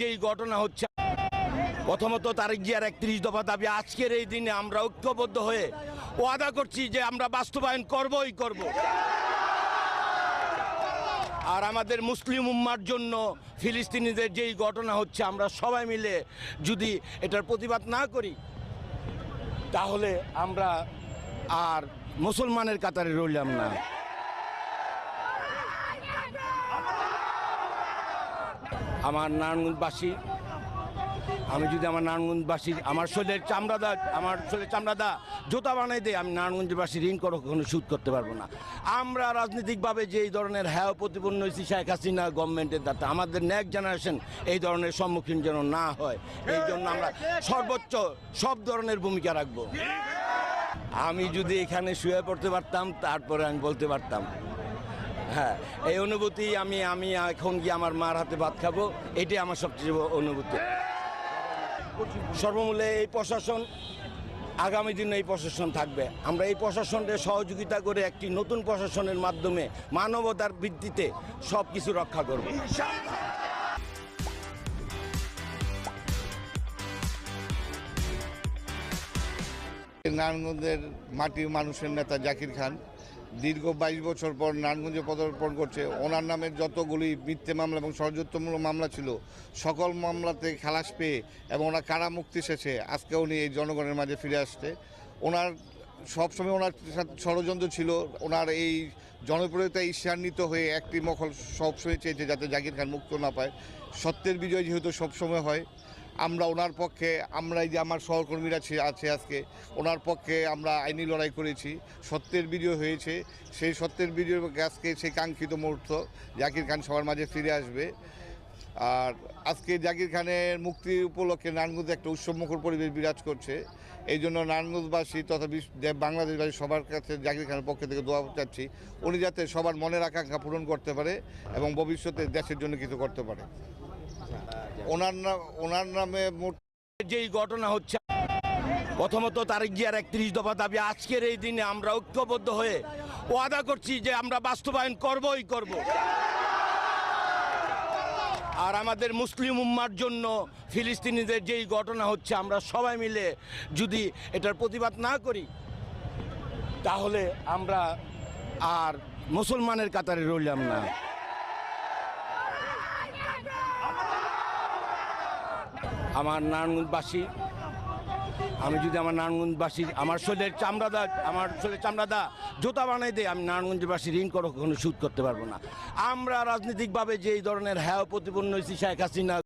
যেই ঘটনা হচ্ছে, প্রথমত তারেক জিয়ার একত্রিশ দফা দাবি, আজকের এই দিনে আমরা ঐক্যবদ্ধ হয়ে ওয়াদা করছি যে আমরা বাস্তবায়ন করবই করব। আর আমাদের মুসলিম উম্মার জন্য ফিলিস্তিনিদের যেই ঘটনা হচ্ছে, আমরা সবাই মিলে যদি এটার প্রতিবাদ না করি, তাহলে আমরা আর মুসলমানের কাতারে রইলাম না। আমার নারায়ণগঞ্জবাসী, আমি যদি আমার নারায়ণগঞ্জবাসী আমার শরীরের চামড়াদা আমার শরীরের চামড়াদা জুতা বানাই দেয় আমি নারায়ণগঞ্জবাসী ঋণ করে কখনো সুদ করতে পারব না। আমরা রাজনৈতিকভাবে যে এই ধরনের হ্যাঁ প্রতিপন্ন হয়েছি শেখ হাসিনা গভর্নমেন্টের দ্বারা, আমাদের নেক্সট জেনারেশন এই ধরনের সম্মুখীন যেন না হয়, এই জন্য আমরা সর্বোচ্চ সব ধরনের ভূমিকা রাখব। আমি যদি এখানে শুয়ে পড়তে পারতাম, তারপরে আমি বলতে পারতাম। হ্যাঁ এই অনুভূতি আমি আমি এখন গিয়ে আমার মার হাতে ভাত খাব, এটাই আমার সবচেয়ে অনুভূতি। সর্বমূল্যে এই প্রশাসন, আগামী দিনে এই প্রশাসন থাকবে। আমরা এই প্রশাসনের সহযোগিতা করে একটি নতুন প্রশাসনের মাধ্যমে মানবতার ভিত্তিতে সব কিছু রক্ষা করব। নারায়ণগঞ্জের মাটির মানুষের নেতা জাকির খান দীর্ঘ বাইশ বছর পর নারায়ণগঞ্জে পদার্পণ করছে। ওনার নামের যতগুলি মিথ্যে মামলা এবং ষড়যন্ত্রমূলক মামলা ছিল, সকল মামলাতে খালাস পেয়ে এবং ওনার কারা মুক্তি শেষে আজকে উনি এই জনগণের মাঝে ফিরে আসছে। ওনার সবসময় ওনার সাথে ষড়যন্ত্র ছিল, ওনার এই জনপ্রিয়তা ঈর্ষান্বিত হয়ে একটি মহল সবসময় চেয়েছে যাতে জাকির খান মুক্ত না পায়। সত্যের বিজয় যেহেতু সবসময় হয় আমরা ওনার পক্ষে আমরা এই যে আমার সহকর্মীরা আছে আজকে, ওনার পক্ষে আমরা আইনি লড়াই করেছি। সত্যের বিজয় হয়েছে। সেই সত্যের বিজয় আজকে সেই কাঙ্ক্ষিত মুহূর্ত, জাকির খান সবার মাঝে ফিরে আসবে। আর আজকে জাকির খানের মুক্তি উপলক্ষে নারায়ণগঞ্জে একটা উৎসবমুখর পরিবেশ বিরাজ করছে। এই জন্য নারায়ণগঞ্জবাসী তথা বাংলাদেশবাসী সবার কাছে জাকির খানের পক্ষ থেকে দোয়া চাচ্ছি, উনি যাতে সবার মনের আকাঙ্ক্ষা পূরণ করতে পারে এবং ভবিষ্যতে দেশের জন্য কিছু করতে পারে। ওনার নাম ওনার নামে মোট যেই ঘটনা হচ্ছে প্রথমত তারেক জিয়ার একত্রিশ দফা দাবি আজকের এই দিনে আমরা ঐক্যবদ্ধ হয়ে ওয়াদা করছি যে আমরা বাস্তবায়ন করবই করব। আর আমাদের মুসলিম উম্মার জন্য ফিলিস্তিনিদের যেই ঘটনা হচ্ছে আমরা সবাই মিলে যদি এটার প্রতিবাদ না করি তাহলে আমরা আর মুসলমানের কাতারে রইলাম না। আমার নারায়ণগঞ্জবাসী, আমি যদি আমার নারায়ণগঞ্জবাসী, আমার শরীরের চামড়াদা আমার শরীরের চামড়াদা জোতা বানাই দেয়, আমি নারায়ণগঞ্জবাসী ঋণ করো কখনো সুদ করতে পারব না। আমরা রাজনৈতিকভাবে যে এই ধরনের হ্যাঁ প্রতিপন্ন হয়েছি, শেখ হাসিনা